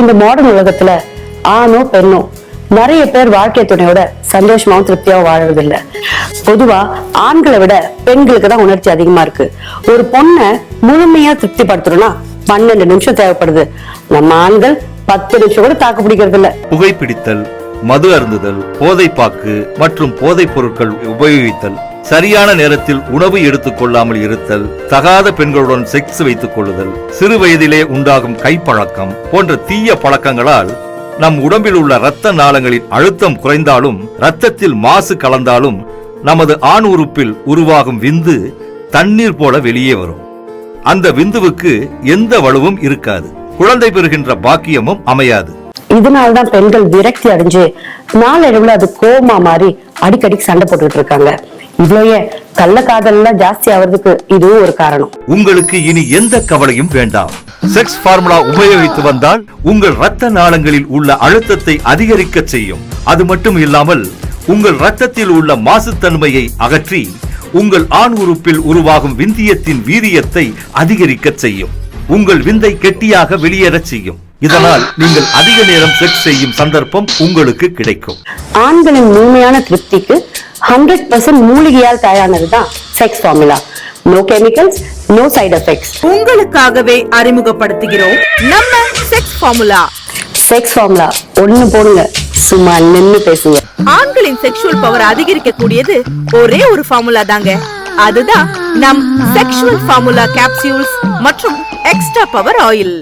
இந்த மாடர்ன் உலகத்துல ஆணோ பெண்ணோ நிறைய பேர் வாழ்க்கை துணையோட சந்தோஷமாவும் திருப்தியாவும் வாழறது இல்ல பொதுவா ஆண்களை விட பெண்களுக்கு தான் உணர்ச்சி அதிகமா இருக்கு. ஒரு பொண்ணை முழுமையா படுத்துறோம்னா பன்னெண்டு நிமிஷம் தேவைப்படுது. நம்ம ஆண்கள் பத்து நிமிஷம் கூட தாக்கு பிடிக்கிறது இல்ல புகைப்பிடித்தல் மது அருந்துதல் போதைப்பாக்கு மற்றும் போதைப் பொருட்கள் உபயோகித்தல். சரியான நேரத்தில் உணவு எடுத்துக் கொள்ளாமல் இருத்தல் தகாத பெண்களுடன் செக்ஸ் வைத்துக் கொள்ளுதல் சிறு வயதிலே உண்டாகும் கைப்பழக்கம் போன்ற தீய பழக்கங்களால் நம் உடம்பில் உள்ள இரத்த நாளங்களின் அழுத்தம் குறைந்தாலும் இரத்தத்தில் மாசு கலந்தாலும் நமது ஆண் உறுப்பில் உருவாகும் விந்து தண்ணீர் போல வெளியே வரும். அந்த விந்துவுக்கு எந்த வலுவும் இருக்காது. குழந்தை பெறுகின்ற பாக்கியமும் அமையாது. இதனால்தான் பெண்கள் விரக்தி அடைஞ்சு நாளடைவுல அது கோமா மாதிரி அடிக்கடி சண்டை போட்டுட்டு இருக்காங்க. இவ்வளோயே கள்ள காதல் எல்லாம் ஜாஸ்தி ஆவறதுக்கு இதுவும் ஒரு காரணம். உங்களுக்கு இனி எந்த கவலையும் வேண்டாம். செக்ஸ் ஃபார்முலா உபயோகித்து வந்தால் உங்கள் இரத்த நாளங்களில் உள்ள அழுத்தத்தை அதிகரிக்க செய்யும். அது மட்டும் இல்லாமல் உங்கள் இரத்தத்தில் உள்ள மாசுத்தன்மையை அகற்றி உங்கள் ஆண் உறுப்பில் உருவாகும் விந்தியத்தின் வீரியத்தை அதிகரிக்க செய்யும். உங்கள் விந்தை கெட்டியாக வெளியேறச் செய்யும். இதனால் நீங்கள் அதிக நேரம் செக்ஸ் செய்யும் சந்தர்ப்பம் உங்களுக்கு கிடைக்கும். ஆண்களின் முழுமையான திருப்திக்கு ஹண்ட்ரட் பர்சன்ட் மூலிகையால் தயாரானதுதான் sex formula no chemicals no side effects உங்களுக்காகவே அறிமுகப்படுத்துகிறோம் நம்ம செக்ஸ் ஃபார்முலா செக்ஸ் ஃபார்முலா ஒண்ணு போடுங்க. சும்மா நின்னு பேசுங்க. ஆண்களின் செக்ஷுவல் பவர் அதிகரிக்க கூடியது ஒரே ஒரு ஃபார்முலா தாங்க. அதுதான் நம் செக்ஷுவல் ஃபார்முலா கேப்சியூல்ஸ் மற்றும் எக்ஸ்ட்ரா பவர் ஆயில்